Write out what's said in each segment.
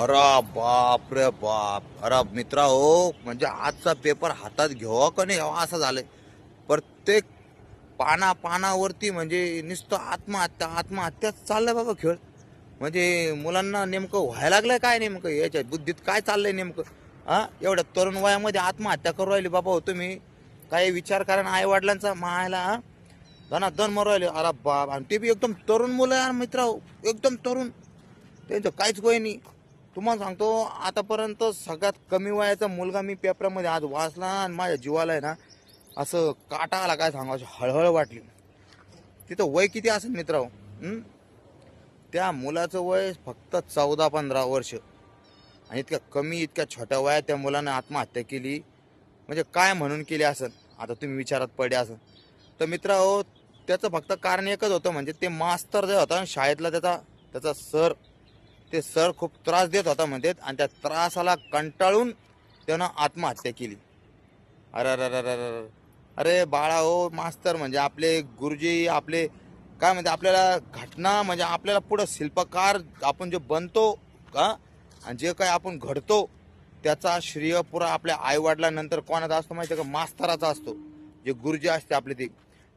अरे बाप रे बाप. अरे मित्रा हो म्हणजे आजचा पेपर हातात घेवा का नाही? घ्यावा असं झालंय. प्रत्येक पाना पानावरती म्हणजे नुसतं आत्महत्या आत्महत्याच चाललंय बाबा खेळ. म्हणजे मुलांना नेमकं व्हायला लागलंय काय नेमकं? याच्या बुद्धीत काय चाललंय नेमकं? हा? एवढ्या तरुण वयामध्ये आत्महत्या करू राहिली बाबा हो तुम्ही. काही विचार करा ना आईवडिलांचा. मायला हा? धना दन मरू राहिले. अरे बाप. आणि ते बी एकदम तरुण मुलं यार मित्र हो. एकदम तरुण. त्यांचं काहीच वय नाही. तुम्हाला सांगतो आतापर्यंत सगळ्यात कमी वयाचा मुलगा मी पेपरामध्ये आज वाचला आणि माझ्या जीवाला आहे ना असं काटा आला काय सांगा अशी हळहळ वाटली. तिथं वय किती असेल मित्राव त्या मुलाचं वय फक्त चौदा पंधरा वर्ष. आणि इतक्या कमी इतक्या छोट्या वयात त्या मुलानं आत्महत्या केली. म्हणजे काय म्हणून केली असेल? आता तुम्ही विचारात पडले असेल. तर मित्राओ त्याचं फक्त कारण एकच होतं म्हणजे ते मास्तर जे होता शाळेतला त्याचा त्याचा सर ते सर खूप त्रास देत होता म्हणतात आणि त्या त्रासाला कंटाळून त्यानं आत्महत्या केली. अरे अरे अरे अरे अरे बाळा हो मास्तर म्हणजे आपले गुरुजी आपले काय म्हणते आपल्याला घटना म्हणजे आपल्याला पुढं शिल्पकार आपण जे बनतो का आणि जे काही आपण घडतो त्याचा श्रेय पुरा आपल्या आईवडिलांनंतर कोणाचा असतो माहिती आहे का? मास्तराचा असतो. जे गुरुजी असते आपले ते.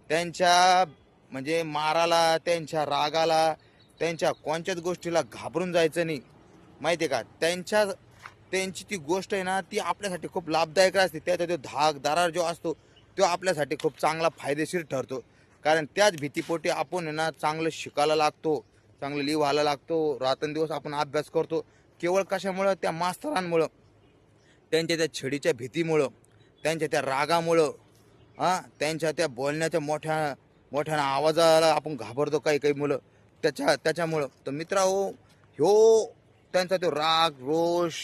त्यांच्या म्हणजे माराला त्यांच्या रागाला त्यांच्या कोणत्याच गोष्टीला घाबरून जायचं नाही. माहिती आहे का? त्यांच्या त्यांची ती गोष्ट आहे ना ती आपल्यासाठी खूप लाभदायक असते. त्याचा तो धाक दारार जो असतो तो आपल्यासाठी खूप चांगला फायदेशीर ठरतो. कारण त्याच भीतीपोटी आपण आहे ना चांगलं शिकायला लागतो चांगलं लिहायला लागतो रात्रंदिवस आपण अभ्यास करतो. केवळ कशामुळं? त्या मास्तरांमुळं. त्यांच्या त्या छडीच्या भीतीमुळं त्यांच्या त्या रागामुळं हां त्यांच्या त्या बोलण्याच्या मोठ्या मोठ्या आवाजाला आपण घाबरतो काही काही मुलं. त्याच्या त्याच्यामुळं. तर मित्रा हो ह्यो त्यांचा तो राग रोष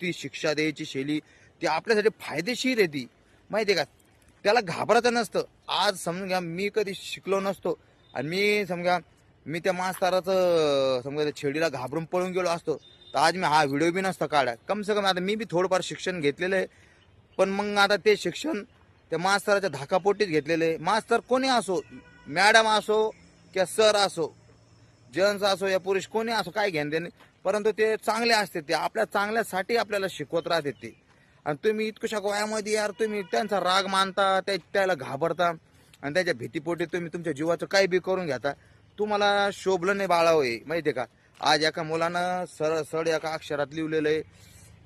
ती शिक्षा द्यायची शैली ती आपल्यासाठी फायदेशीर आहे ती. माहिती आहे का? त्याला घाबरायचं नसतं. आज समजून घ्या मी कधी शिकलो नसतो. आणि मी समजा मी त्या मास्तराचं समजा त्या छेडीला घाबरून पळून गेलो असतो. तर आज मी हा व्हिडिओ बी नसता काढा कम से कम आता मी बी थोडंफार शिक्षण घेतलेलं आहे. पण मग आता ते शिक्षण त्या मास्तराच्या धाकापोटीच घेतलेलं आहे. मास्तर कोणी असो मॅडम असो किंवा सर असो जेंट्स असो या पुरुष कोणी असो काय घेणं देणे परंतु ते चांगले असते ते आपल्या चांगल्यासाठी आपल्याला शिकवत राहते ते. आणि तुम्ही इतकशा वयामध्ये यार तुम्ही त्यांचा राग मानता त्या त्याला घाबरता. आणि त्याच्या भीतीपोटी तुम्ही तुमच्या जीवाचं काही बी करून घेता. तुम्हाला शोभलं नाही बाळावं होय माहिती आहे का? आज एका मुलानं सरळ सरळ एका अक्षरात लिहिलेलं आहे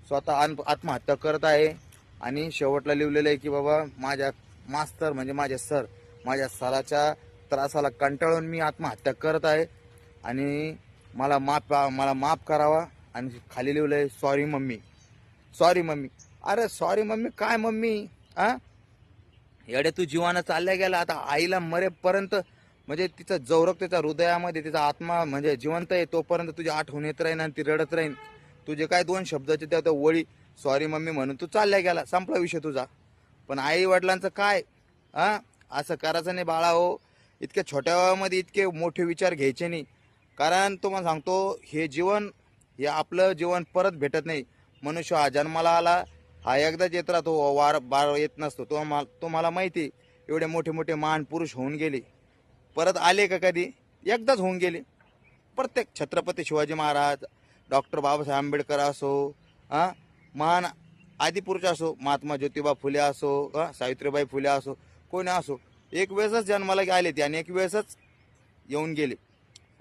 स्वतः आत्महत्या करत आहे. आणि शेवटला लिहिलेलं आहे की बाबा माझ्या मास्तर म्हणजे माझ्या सर माझ्या सराच्या त्रासाला कंटाळून मी आत्महत्या करत आहे. आणि मला माफ मला माफ करावा. आणि खाली लिहिलं आहे सॉरी मम्मी. Sorry mummy. अरे सॉरी मम्मी. काय मम्मी? हां येडे तू जीवानं चालल्या गेला. आता आईला मरेपर्यंत म्हणजे तिचा जौरक त्याच्या हृदयामध्ये तिचा आत्मा म्हणजे जिवंत आहे तोपर्यंत तुझी आठवण येत राहीन आणि ती रडत राहीन. तुझे काय दोन शब्दाचे त्या त्या ओळी सॉरी मम्मी म्हणून तू चालल्या गेला. संपला विषय तुझा. पण आई वडिलांचं काय? हां असं करायचं नाही बाळा हो. इतक्या छोट्या वयामध्ये इतके मोठे विचार घ्यायचे नाही. कारण तुम्हाला सांगतो हे जीवन हे आपलं जीवन परत भेटत नाही. मनुष्य हा जन्माला आला हा एकदाच येत राहतो वार बार येत नसतो. तो मा- तुम्हाला माहिती एवढे मोठे मोठे महान पुरुष होऊन गेले. परत आले का कधी? एकदाच होऊन गेले. प्रत्येक छत्रपती शिवाजी महाराज डॉक्टर बाबासाहेब आंबेडकर असो हां महान आदिपुरुष असो महात्मा ज्योतिबा फुले असो हां सावित्रीबाई फुले असो कोणी असो एक वेळेसच जन्माला आले ते आणि एक वेळेसच येऊन गेले.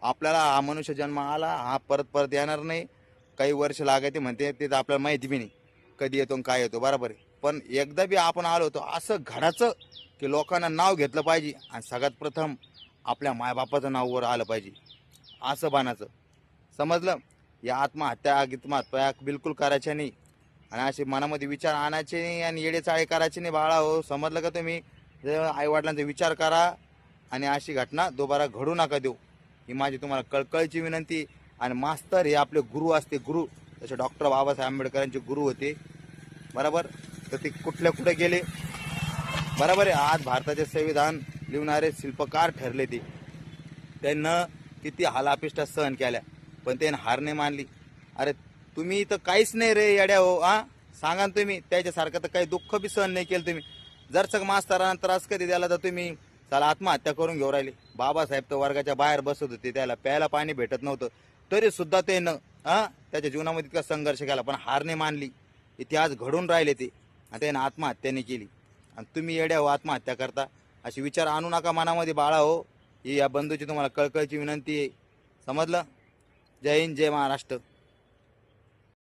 आपल्याला हा मनुष्य जन्म आला हा परत परत येणार नाही. काही वर्ष लागायचे म्हणते ते तर आपल्याला माहिती बी नाही. कधी येतो आणि काय येतो बरोबर आहे. पण एकदा बी आपण आलो होतो असं घडाचं की लोकांना नाव घेतलं पाहिजे आणि सगळ्यात प्रथम आपल्या मायबापाचं नाव वर आलं पाहिजे. असं बनायचं समजलं? या आत्महत्या गित्महत्या बिलकुल करायच्या नाही. आणि असे मनामध्ये विचार आणायचे नाही आणि येडेचाळे करायचे नाही. बाळा हो समजलं का तुम्ही? आईवडिलांचा विचार करा आणि अशी घटना दोबारा घडू नका देऊ. ही माझी तुम्हाला कळकळीची विनंती. आणि मास्तर हे आपले गुरु असते गुरु. जसे डॉक्टर बाबासाहेब आंबेडकरांचे गुरु होते. बरोबर? तर ते कुठल्या कुठे गेले? बरोबर आहे? आज भारताचे संविधान लिहिणारे शिल्पकार ठरले ते. त्यांना किती हालापिष्टा सहन केल्या. पण त्याने हार नाही मानली. अरे तुम्ही तर काहीच नाही रे येड्या हो आ? सांगा ना तुम्ही. त्याच्यासारखं तर काही दुःख बी सहन नाही केलं तुम्ही. जर सग मास्तरांना त्रास कधी द्याला तर तुम्ही? चला आत्महत्या करून घेऊ राहिली. बाबासाहेब तर वर्गाच्या बाहेर बसत होते त्याला प्यायला पाणी भेटत नव्हतं. तरी सुद्धा ते न हा त्याच्या जीवनामध्ये इतका संघर्ष केला पण हार नाही मानली. इतिहास घडून राहिले ते. आणि त्याने आत्महत्याने केली. आणि तुम्ही येड्या हो आत्महत्या करता. असे विचार आणू नका मनामध्ये बाळा हो. ही या बंधूची तुम्हाला कळकळची विनंती आहे. समजलं? जय हिंद जय महाराष्ट्र.